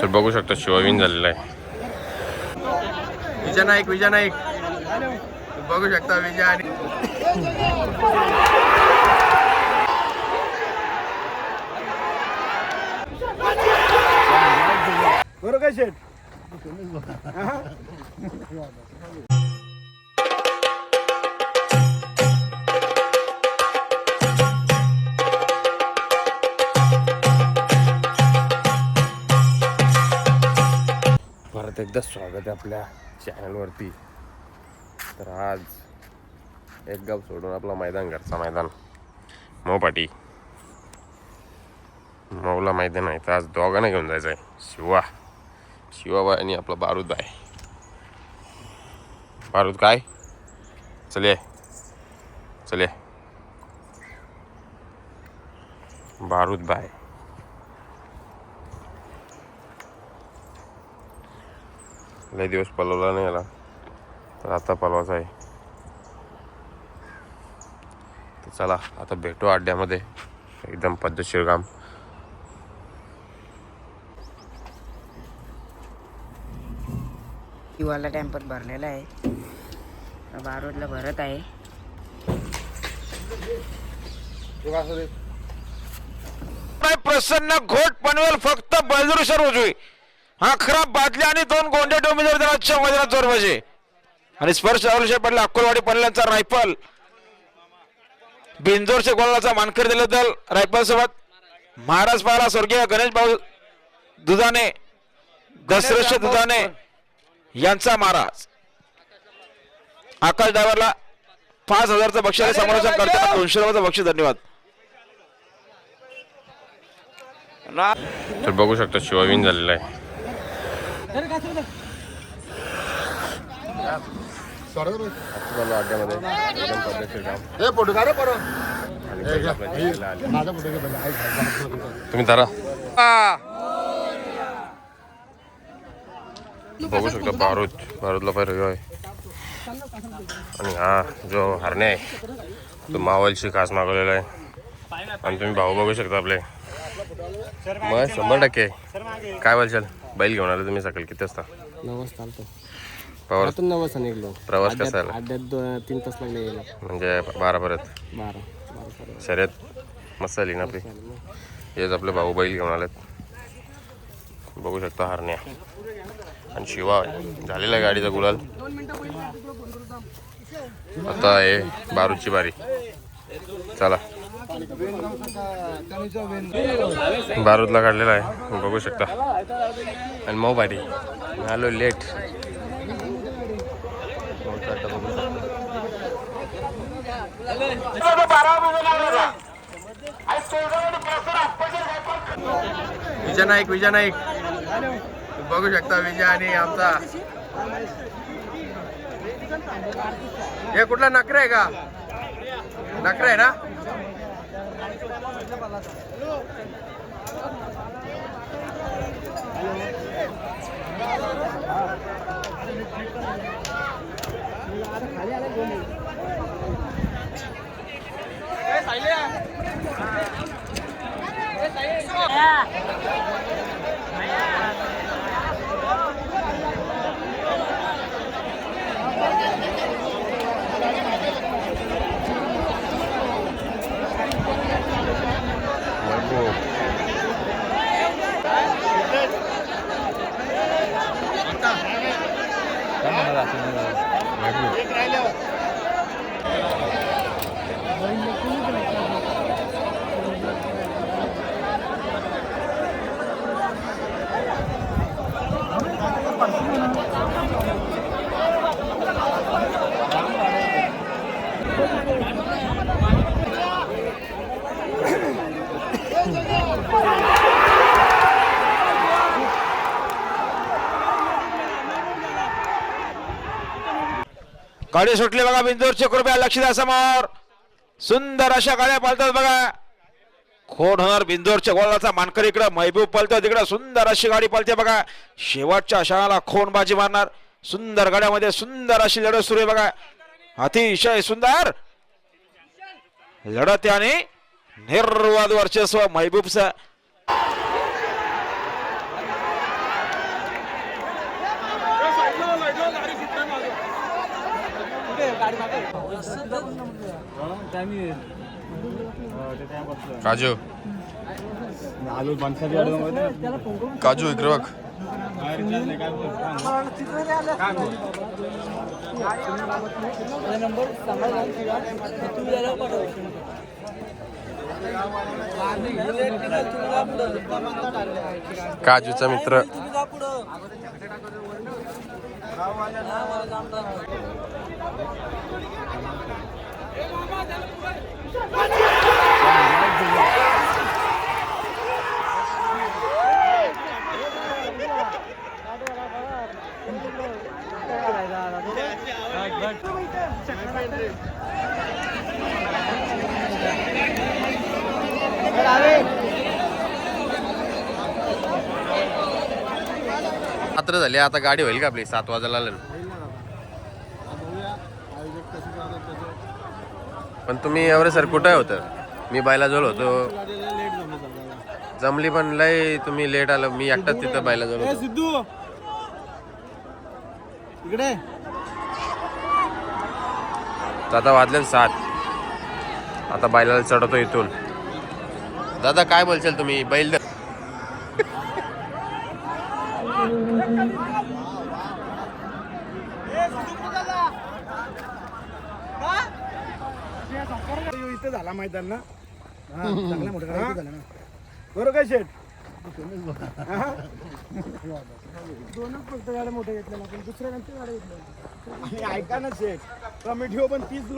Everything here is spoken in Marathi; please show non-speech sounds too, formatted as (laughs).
तर बघू शकता शिवाविन झालेला आहे. विजय नाईक विजय नाईक. बघू शकता विजय आणि बरोबर काय शेठ? एकदा स्वागत आहे आपल्या चॅनलवरती. तर आज एक गाव सोडून आपला मैदान घरचा मैदान. मऊपाटी मऊला मैदान आहे. तर आज दोघांना घेऊन जायचं आहे शिवा. शिवाबाई आणि आपला बारूद आहे बारूद काय? चले. चले. बारूद बाय लय दिवस पलवला नाही याला. तर आता पलवायचा आहे. तर चला आता भेटू अड्ड्यामध्ये एकदम पद्धतशीर काम. किवाला टॅम्पर भरलेला आहे. बारूदला भरत आहे. प्रसन्न घोट पनवेल फक्त बलदुरुषर उजवी. हा खरा बादली आणि दोन गोंडे डोमेजर दिनाच्या मैदानात जोर पाहिजे आणि स्पर्श अवलशे पडला अक्कलवाडी पडल्याचा रायफल. बिंजोरच्या गोलाचा मानकर दिले दल रायफल सोबत महाराज पाला स्वर्गीय गणेश भाऊ दुधाने दसरश दुधाने यांचा महाराज. आकाश ड्रायव्हरला पाच हजारचं बक्षीस समालोचन करताना दोनशे रुपयाचं बक्षीस धन्यवाद. तर बघू शकता शिवाविन झालेला आहे. अड्ड्यामध्ये एकदम पद्धतशीर काम हे फोटो. माझा फोटो. तुम्ही धरा. बघू शकता बारूद. बारूदला पाहिजे आहे. आणि हा जो हरणे आहे तो मावलशी खास मागवलेला आहे. आणि तुम्ही भाऊ बघू शकता आपले. मग शंभर टक्के. काय बोलशाल बैल घेऊन आले तुम्ही सकाळी. किती वाजता? चालतो प्रवास. निघलो कसा अड्ड्यात तीन तास लागले गेलो म्हणजे बारा बारा साडे शर्यत मस्त झाली ना आपली. हेच आपले भाऊ बैल घेऊन आलेत. बघू शकता हरण्या. आणि शिवा. झालेला आहे गाडीचा गुलाल. आता आहे बारूदची बारी. चला. बारूदला काढलेला आहे. बघू शकता. आणि मोबाडी आलो लेट विजय नाईक विजय नाईक बघू शकता विजय आणि आमचा. हे कुठला नकरा आहे का? नकरा आहे ना? ਆਪਣੇ ਪਾਸ ਲੈ ਲਓ ਆਪਣੇ ਪਾਸ ਲੈ ਲਓ गाडी सुटली बघा बिंदूरचे कृपया लक्ष द्या समोर. सुंदर अशा गाड्या पालतात बघा. खोडहर बिंदोरच्या गोलाचा मानकर इकडं महबूब पलतो तिकडं सुंदर अशी गाडी पलते बघा. शेवटच्या शाळाला खोन बाजी मारणार. सुंदर गाड्यामध्ये सुंदर अशी लढत सुरू आहे बघा. अतिशय सुंदर. लढत आणि निर्वाद वर्चस्व महबूबचं. काजू. काजू इकडे बघ काजूचा मित्र. रात्र झाली आता गाडी होईल का आपली सात वाजायला पण तुम्ही एवढे सर कुठं होतं? मी बायला जवळ होतो. जमली पण लय तुम्ही लेट आलं. मी एकटाच तिथं बायला जवळ होतो सिद्धू! इकडे. तर आता वाजले ना सात. आता बैलाला चढवतो इथून. दादा काय बोलशाल तुम्ही? बैल (laughs) इथे झाला मैदान ना? हा, चांगल्या मोठ्या गाड्या इथे झाल्या ना. बरोबर काय शेठ? हा? दोनच फक्त गाड्या मोठ्या घेतल्या ना पण दुसऱ्या गाड्या घेतल्या आणि ऐका ना शेठ कमिटी पण तीच